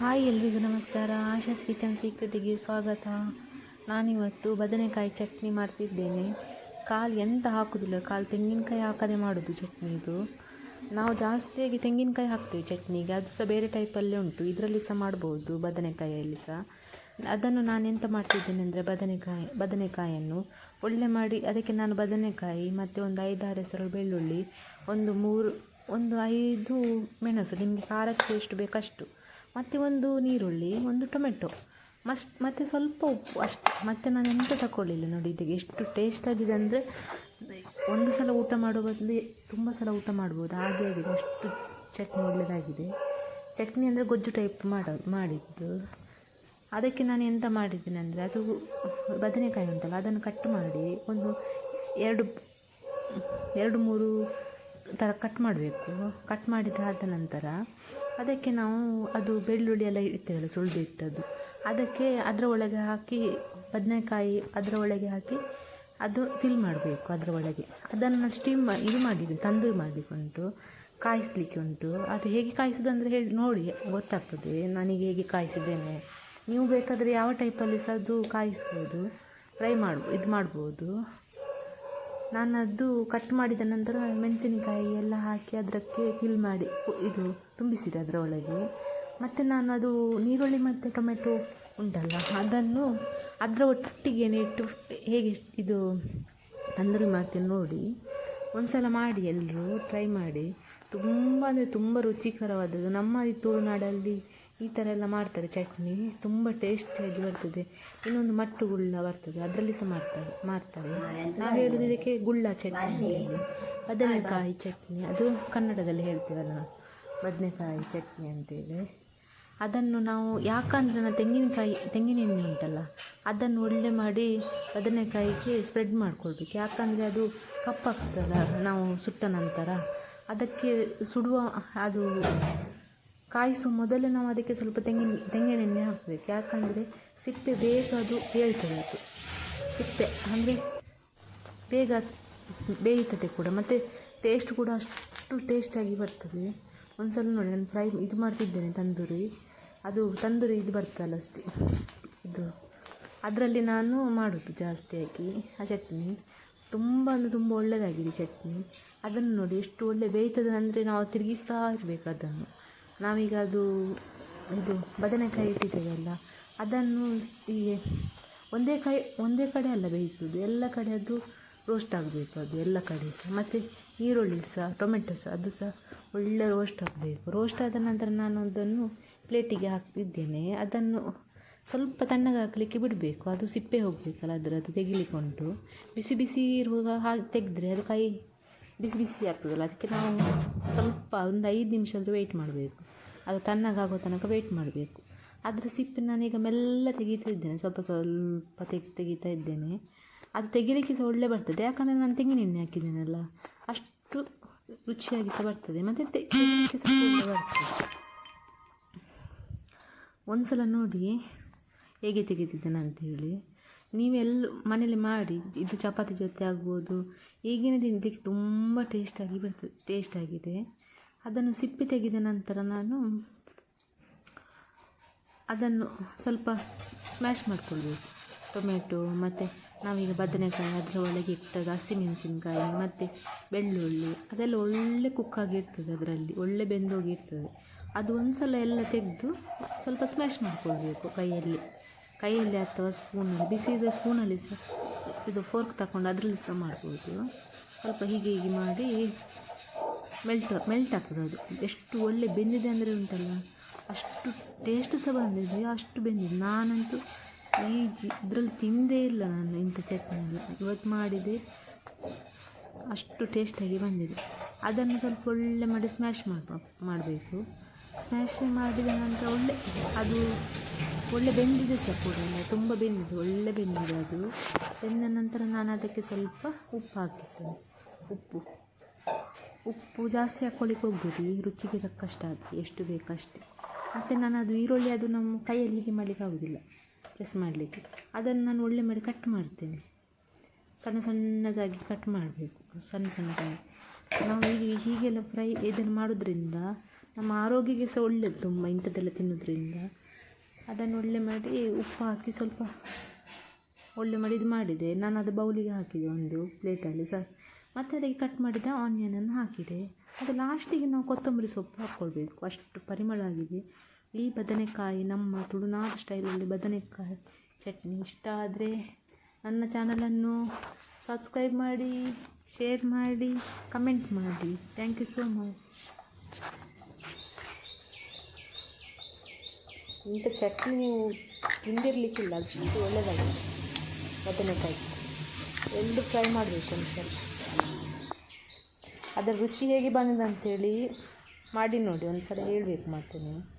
Hi ಎಲ್ರಿಗೂ ನಮಸ್ಕಾರ. Asha's kitchen ಸೀಕ್ರೆಟಿಗೆ ಸ್ವಾಗತ. ನಾನಿವತ್ತು ಬದನೆಕಾಯಿ ಚಟ್ನಿ ಮಾಡ್ತಿದ್ದೇನೆ. ಕಾಲು ಎಂತ ಹಾಕೋದಿಲ್ಲ, ಕಾಲು ತೆಂಗಿನಕಾಯಿ ಹಾಕದೆ ಮಾಡೋದು ಚಟ್ನಿ ಇದು. ನಾವು ಜಾಸ್ತಿಯಾಗಿ ತೆಂಗಿನಕಾಯಿ ಹಾಕ್ತೇವೆ ಚಟ್ನಿಗೆ, ಅದು ಸಹ ಬೇರೆ ಟೈಪಲ್ಲೇ ಉಂಟು, ಇದರಲ್ಲಿ ಸಹ ಮಾಡ್ಬೋದು ಬದನೆಕಾಯಲ್ಲಿ ಸಹ. ಅದನ್ನು ನಾನು ಎಂತ ಮಾಡ್ತಿದ್ದೇನೆ ಅಂದರೆ ಬದನೆಕಾಯಿ ಬದನೆಕಾಯನ್ನು ಒಳ್ಳೆ ಮಾಡಿ, ಅದಕ್ಕೆ ನಾನು ಬದನೆಕಾಯಿ ಮತ್ತು ಒಂದು ಐದಾರು ಹೆಸರು ಬೆಳ್ಳುಳ್ಳಿ, ಒಂದು ಮೂರು, ಒಂದು ಐದು ಮೆಣಸು, ನಿಮಗೆ ಖಾರಕ್ಕೆ ಎಷ್ಟು ಬೇಕಷ್ಟು. ಮತ್ತು ಒಂದು ನೀರುಳ್ಳಿ, ಒಂದು ಟೊಮೆಟೊ. ಮಸ್ಟ್ ಮತ್ತು ಸ್ವಲ್ಪ ಉಪ್ಪು, ಅಷ್ಟು. ಮತ್ತು ನಾನು ಎಂತ ತಗೊಳ್ಳಿಲ್ಲ ನೋಡಿ ಇದಕ್ಕೆ. ಎಷ್ಟು ಟೇಸ್ಟ್ ಆಗಿದೆ ಅಂದರೆ ಒಂದು ಸಲ ಊಟ ಮಾಡೋ ಬದಲು ತುಂಬ ಸಲ ಊಟ ಮಾಡ್ಬೋದು. ಹಾಗೆ ಆಗಿದೆ. ಅಷ್ಟು ಚಟ್ನಿ ಒಳ್ಳೆಯದಾಗಿದೆ ಚಟ್ನಿ ಅಂದರೆ ಗೊಜ್ಜು ಟೈಪ್ ಮಾಡೋದು ಮಾಡಿದ್ದು. ಅದಕ್ಕೆ ನಾನು ಎಂತ ಮಾಡಿದ್ದೀನಿ ಅಂದರೆ ಅದು ಬದನೆಕಾಯಿ ಉಂಟಲ್ಲ, ಅದನ್ನು ಕಟ್ ಮಾಡಿ ಒಂದು ಎರಡು ಎರಡು ಮೂರು ಥರ ಕಟ್ ಮಾಡಬೇಕು. ಕಟ್ ಮಾಡಿದಾದ ನಂತರ ಅದಕ್ಕೆ ನಾವು ಅದು ಬೆಳ್ಳುಳ್ಳಿ ಎಲ್ಲ ಇಡ್ತೇವಲ್ಲ ಸುಳಿದಿಟ್ಟದ್ದು ಅದಕ್ಕೆ ಅದರ ಒಳಗೆ ಹಾಕಿ, ಬದನೆಕಾಯಿ ಅದರ ಒಳಗೆ ಹಾಕಿ ಅದು ಫಿಲ್ ಮಾಡಬೇಕು ಅದರ ಒಳಗೆ. ಅದನ್ನು ಸ್ಟೀಮ್ ಇದು ಮಾಡಿದ್ದು ತಂದೂರಿ ಮಾಡಲಿಕ್ಕೆ ಉಂಟು, ಕಾಯಿಸಲಿಕ್ಕೆ ಉಂಟು. ಅದು ಹೇಗೆ ಕಾಯಿಸೋದು ಅಂದರೆ ಹೇಳಿ, ನೋಡಿ, ಗೊತ್ತಾಗ್ತದೆ. ನನಗೆ ಹೇಗೆ ಕಾಯಿಸಿದ್ದೇನೆ. ನೀವು ಬೇಕಾದರೆ ಯಾವ ಟೈಪಲ್ಲಿ ಸಹ ಅದು ಕಾಯಿಸ್ಬೋದು, ಫ್ರೈ ಮಾಡ್ಬೋ ಇದು ಮಾಡ್ಬೋದು. ನಾನು ಅದು ಕಟ್ ಮಾಡಿದ ನಂತರ ಮೆಣಸಿನಕಾಯಿ ಎಲ್ಲ ಹಾಕಿ ಅದಕ್ಕೆ ಫಿಲ್ ಮಾಡಿ ಇದು ತುಂಬಿಸಿದೆ ಅದರೊಳಗೆ. ಮತ್ತು ನಾನು ಅದು ನೀರುಳ್ಳಿ ಮತ್ತು ಟೊಮೆಟೊ ಉಂಟಲ್ಲ, ಅದನ್ನು ಅದರ ಒಟ್ಟಿಗೆ ಇಟ್ಟು ಹೇಗೆ ಇದು ತಂದೂರಿ ಮಾಡ್ತೀನಿ ನೋಡಿ. ಒಂದು ಸಲ ಮಾಡಿ ಎಲ್ಲರೂ ಟ್ರೈ ಮಾಡಿ. ತುಂಬ ಅಂದರೆ ತುಂಬ ರುಚಿಕರವಾದದ್ದು. ನಮ್ಮ ಈ ತುಳುನಾಡಲ್ಲಿ ಈ ಥರ ಎಲ್ಲ ಮಾಡ್ತಾರೆ ಚಟ್ನಿ. ತುಂಬ ಟೇಸ್ಟಿಯಾಗಿ ಬರ್ತದೆ. ಇನ್ನೊಂದು ಮಟ್ಟು ಗುಳ್ಳ ಬರ್ತದೆ. ಅದರಲ್ಲಿ ಸಹ ಮಾಡ್ತಾರೆ ಮಾಡ್ತಾರೆ. ನಾವು ಹೇಳೋದು ಇದಕ್ಕೆ ಗುಳ್ಳ ಚಟ್ನಿ ಅಂತ ಹೇಳಿ. ಬದನೆಕಾಯಿ ಚಟ್ನಿ. ಅದು ಕನ್ನಡದಲ್ಲಿ ಹೇಳ್ತೀವಲ್ಲ ನಾವು ಬದನೆಕಾಯಿ ಚಟ್ನಿ ಅಂತೇಳಿ ಅದನ್ನು ನಾವು ಯಾಕಂದ್ರೆ ನಾನು ತೆಂಗಿನಕಾಯಿ ತೆಂಗಿನ ಎಣ್ಣೆ ಉಂಟಲ್ಲ ಅದನ್ನು ಒಳ್ಳೆ ಮಾಡಿ ಬದನೆಕಾಯಿಗೆ ಸ್ಪ್ರೆಡ್ ಮಾಡ್ಕೊಳ್ಬೇಕು. ಯಾಕಂದರೆ ಅದು ಕಪ್ಪಾಗ್ತದ ನಾವು ಸುಟ್ಟ ನಂತರ. ಅದಕ್ಕೆ ಸುಡುವ ಅದು ಕಾಯಿಸುವ ಮೊದಲೇ ನಾವು ಅದಕ್ಕೆ ಸ್ವಲ್ಪ ತೆಂಗಿನ ತೆಂಗಿನೆಣ್ಣೆ ಹಾಕಬೇಕು. ಯಾಕಂದರೆ ಸಿಪ್ಪೆ ಬೇಗ ಅದು ಹೇಳ್ತದೆ ಅದು ಸಿಪ್ಪೆ ಅಂದರೆ ಬೇಗ ಬೇಯುತ್ತದೆ ಕೂಡ. ಮತ್ತು ಟೇಸ್ಟ್ ಕೂಡ ಅಷ್ಟು ಟೇಸ್ಟಾಗಿ ಬರ್ತದೆ. ಒಂದ್ಸಲ ನೋಡಿ, ನಾನು ಫ್ರೈ ಇದು ಮಾಡ್ತಿದ್ದೇನೆ ತಂದೂರಿ. ಅದು ತಂದೂರಿ ಇದು ಬರ್ತದಲ್ಲ ಅಷ್ಟೇ. ಇದು. ಅದರಲ್ಲಿ ನಾನು ಮಾಡೋದು ಜಾಸ್ತಿಯಾಗಿ ಆ ಚಟ್ನಿ. ತುಂಬ ಅಂದರೆ ತುಂಬ ಒಳ್ಳೆಯದಾಗಿದೆ ಚಟ್ನಿ. ಅದನ್ನು ನೋಡಿ ಎಷ್ಟು ಒಳ್ಳೆ ಬೇಯ್ತದೆ ಅಂದರೆ ನಾವು ತಿರುಗಿಸ್ತಾ ಇರಬೇಕು ಅದನ್ನು. ನಾವೀಗ ಅದು, ಇದು ಬದನೆಕಾಯಿ ಇಟ್ಟಿದ್ದೇವಲ್ಲ, ಅದನ್ನು ಹೀಗೆ ಒಂದೇ ಕೈ, ಒಂದೇ ಕಡೆ ಅಲ್ಲ ಬೇಯಿಸುವುದು, ಎಲ್ಲ ಕಡೆ ಅದು ರೋಸ್ಟ್ ಆಗಬೇಕು ಅದು, ಎಲ್ಲ ಕಡೆ ಸಹ. ಮತ್ತು ಈರುಳ್ಳಿ ಸಹ ಟೊಮೆಟೊ ಸಹ, ಅದು ಸಹ ಒಳ್ಳೆ ರೋಸ್ಟ್ ಆಗಬೇಕು. ರೋಸ್ಟ್ ಆದ ನಂತರ ನಾನು ಅದನ್ನು ಪ್ಲೇಟಿಗೆ ಹಾಕ್ತಿದ್ದೇನೆ. ಅದನ್ನು ಸ್ವಲ್ಪ ತಣ್ಣಗೆ ಹಾಕಲಿಕ್ಕೆ ಬಿಡಬೇಕು. ಅದು ಸಿಪ್ಪೆ ಹೋಗಬೇಕಲ್ಲ ಅದರದ್ದು ತೆಗಿಲಿಕ್ಕೆ ಉಂಟು. ಬಿಸಿ ಬಿಸಿ ಇರುವಾಗ ಹಾಗೆ ತೆಗೆದ್ರೆ ಅದು ಕೈ ಬಿಸಿ ಬಿಸಿ ಆಗ್ತದಲ್ಲ, ಅದಕ್ಕೆ ನಾವು ಸ್ವಲ್ಪ ಒಂದು ಐದು ನಿಮಿಷ ಆದರೂ ವೆಯ್ಟ್ ಮಾಡಬೇಕು. ಅದು ತಣ್ಣಗಾಗೋ ತನಕ ವೆಯ್ಟ್ ಮಾಡಬೇಕು. ಅದರ ಸಿಪ್ಪೆ ನಾನೀಗ ಮೆಲ್ಲ ತೆಗೀತಾ ಇದ್ದೇನೆ, ಸ್ವಲ್ಪ ಸ್ವಲ್ಪ ತೆಗಿ, ತೆಗಿತಾ ಇದ್ದೇನೆ. ಅದು ತೆಗಿಲಿಕ್ಕೆ ಸಹ ಒಳ್ಳೆ ಬರ್ತದೆ, ಯಾಕಂದರೆ ನಾನು ತೆಂಗಿನ ಎಣ್ಣೆ ಹಾಕಿದ್ದೇನಲ್ಲ, ಅಷ್ಟು ರುಚಿಯಾಗಿ ಸಹ ಬರ್ತದೆ, ಮತ್ತು ತೆಗಿಲಿಕ್ಕೆ ಸಹ ಒಳ್ಳೆ ಬರ್ತದೆ. ಒಂದು ಸಲ ನೋಡಿ ಹೇಗೆ ತೆಗಿತಿದ್ದೇನೆ ಅಂತೇಳಿ ನೀವೆಲ್ಲ ಮನೇಲಿ ಮಾಡಿ, ಇದು ಚಪಾತಿ ಜೊತೆ ಆಗ್ಬೋದು, ಈಗಿನ ತಿನ್ನಲಿಕ್ಕೆ ತುಂಬ ಟೇಸ್ಟಾಗಿ ಬರ್ತದೆ ಟೇಸ್ಟಾಗಿದೆ ಅದನ್ನು ಸಿಪ್ಪೆ ತೆಗೆದ ನಂತರ ನಾನು ಅದನ್ನು ಸ್ವಲ್ಪ ಸ್ಮ್ಯಾಶ್ ಮಾಡಿಕೊಳ್ಬೇಕು. ಟೊಮೆಟೊ, ಮತ್ತು ನಾವೀಗ ಬದನೆಕಾಯಿ, ಅದರ ಒಳಗೆ ಇಟ್ಟದ ಹಸಿಮೆಣಸಿನಕಾಯಿ, ಮತ್ತು ಬೆಳ್ಳುಳ್ಳಿ, ಅದೆಲ್ಲ ಒಳ್ಳೆ ಕುಕ್ಕಾಗಿರ್ತದೆ ಅದರಲ್ಲಿ, ಒಳ್ಳೆ ಬೆಂದೋಗಿರ್ತದೆ. ಅದು ಒಂದು ಸಲ ಎಲ್ಲ ತೆಗೆದು ಸ್ವಲ್ಪ ಸ್ಮ್ಯಾಶ್ ಮಾಡಿಕೊಳ್ಬೇಕು ಕೈಯಲ್ಲಿ. ಕೈಯಲ್ಲಿ ಅಥವಾ ಸ್ಪೂನಲ್ಲಿ ಬಿಸಿದ ಸ್ಪೂನಲ್ಲಿ ಸಹ ಇದು ಫೋರ್ಕ್ ತಗೊಂಡು ಅದರಲ್ಲಿ ಸಹ ಮಾಡ್ಬೋದು. ಸ್ವಲ್ಪ ಹೀಗೆ ಹೀಗೆ ಮಾಡಿ ಮೆಲ್ಟ್ ಮೆಲ್ಟ್ ಆಗ್ತದೆ ಅದು. ಎಷ್ಟು ಒಳ್ಳೆ ಬೆಂದಿದೆ ಅಂದರೆ ಉಂಟಲ್ಲ, ಅಷ್ಟು ಟೇಸ್ಟ್ ಸಹ ಬಂದಿದೆ, ಅಷ್ಟು ಬೆಂದಿದೆ. ನಾನಂತೂ ಈ ಜಿ ಇದರಲ್ಲಿ ತಿಂದೇ ಇಲ್ಲ ನಾನು ಇಂಥ ಚಟ್ನಿ ಎಲ್ಲ. ಇವತ್ತು ಮಾಡಿದೆ, ಅಷ್ಟು ಟೇಸ್ಟಾಗಿ ಬಂದಿದೆ. ಅದನ್ನು ಸ್ವಲ್ಪ ಒಳ್ಳೆ ಮಾಡಿ ಸ್ಮ್ಯಾಶ್ ಮಾಡ್ಬ, ಮಾಡಬೇಕು. ಸ್ಮ್ಯಾಶ್ ಮಾಡಿದ ನಂತರ ಒಳ್ಳೆ, ಅದು ಒಳ್ಳೆ ಬೆಂದಿದೆ ಸಹ ಕೂಡ ತುಂಬ ಬೆಂದಿದೆ, ಒಳ್ಳೆ ಬೆಂದಿದೆ ಅದು. ಬೆಂದ ನಂತರ ನಾನು ಅದಕ್ಕೆ ಸ್ವಲ್ಪ ಉಪ್ಪು ಹಾಕಿದ್ದೇನೆ ಉಪ್ಪು. ಉಪ್ಪು ಜಾಸ್ತಿ ಹಾಕ್ಕೊಳ್ಳಿಕ್ಕೆ ಹೋಗ್ಬೇಡಿ, ರುಚಿಗೆ ತಕ್ಕಷ್ಟು ಹಾಕಿ, ಎಷ್ಟು ಬೇಕಷ್ಟೇ. ಮತ್ತು ನಾನು ಅದು ಈರುಳ್ಳಿ ಅದು ನಮ್ಮ ಕೈಯಲ್ಲಿ ಹೀಗೆ ಮಾಡಲಿಕ್ಕೆ ಆಗೋದಿಲ್ಲ ಪ್ರೆಸ್ ಮಾಡಲಿಕ್ಕೆ. ಅದನ್ನು ನಾನು ಒಳ್ಳೆ ಮಾಡಿ ಕಟ್ ಮಾಡ್ತೇನೆ. ಸಣ್ಣ ಸಣ್ಣದಾಗಿ ಕಟ್ ಮಾಡಬೇಕು, ಸಣ್ಣ ಸಣ್ಣದಾಗಿ. ನಾವು ಹೀಗೆ, ಹೀಗೆಲ್ಲ ಫ್ರೈ ಇದನ್ನು ಮಾಡೋದ್ರಿಂದ ನಮ್ಮ ಆರೋಗ್ಯಕ್ಕೆ ಸಹ ಒಳ್ಳೆಯದು ತುಂಬ ಇಂಥದ್ದೆಲ್ಲ ತಿನ್ನೋದ್ರಿಂದ. ಅದನ್ನು ಒಳ್ಳೆ ಮಾಡಿ ಉಪ್ಪು ಹಾಕಿ ಸ್ವಲ್ಪ ಒಳ್ಳೆ ಮಾಡಿ ಇದು ಮಾಡಿದೆ. ನಾನು ಅದು ಬೌಲಿಗೆ ಹಾಕಿದೆ ಒಂದು ಪ್ಲೇಟಲ್ಲಿ. ಸಹ ಮತ್ತು ಅದಕ್ಕೆ ಕಟ್ ಮಾಡಿದ ಆನಿಯನನ್ನು ಹಾಕಿದೆ. ಅದು ಲಾಸ್ಟಿಗೆ ನಾವು ಕೊತ್ತಂಬರಿ ಸೊಪ್ಪು ಹಾಕ್ಕೊಳ್ಬೇಕು. ಅಷ್ಟು ಪರಿಮಳ ಆಗಿದೆ. ಈ ಬದನೆಕಾಯಿ, ನಮ್ಮ ತುಳುನಾಡು ಸ್ಟೈಲಲ್ಲಿ ಬದನೆಕಾಯಿ ಚಟ್ನಿ ಇಷ್ಟ ಆದರೆ ನನ್ನ ಚಾನಲನ್ನು ಸಬ್ಸ್ಕ್ರೈಬ್ ಮಾಡಿ ಶೇರ್ ಮಾಡಿ ಕಮೆಂಟ್ ಮಾಡಿ. ಥ್ಯಾಂಕ್ ಯು ಸೋ ಮಚ್ ಇಂಥ ಚಟ್ನಿ ನೀವು ತಿಂದಿರಲಿಕ್ಕಿಲ್ಲ ಅಷ್ಟು ಒಳ್ಳೆಯದಾಗಿದೆ ಬದನೆಕಾಯಿ. ಎಲ್ಲರೂ ಫ್ರೈ ಮಾಡಬೇಕು ಒಂದ್ಸಲ ಅದರ ರುಚಿ ಹೇಗೆ ಬಂದಿದೆ ಅಂಥೇಳಿ ಮಾಡಿ ನೋಡಿ, ಒಂದ್ಸಲ ಹೇಳಬೇಕು ಮತ್ತೆ ನೀವು.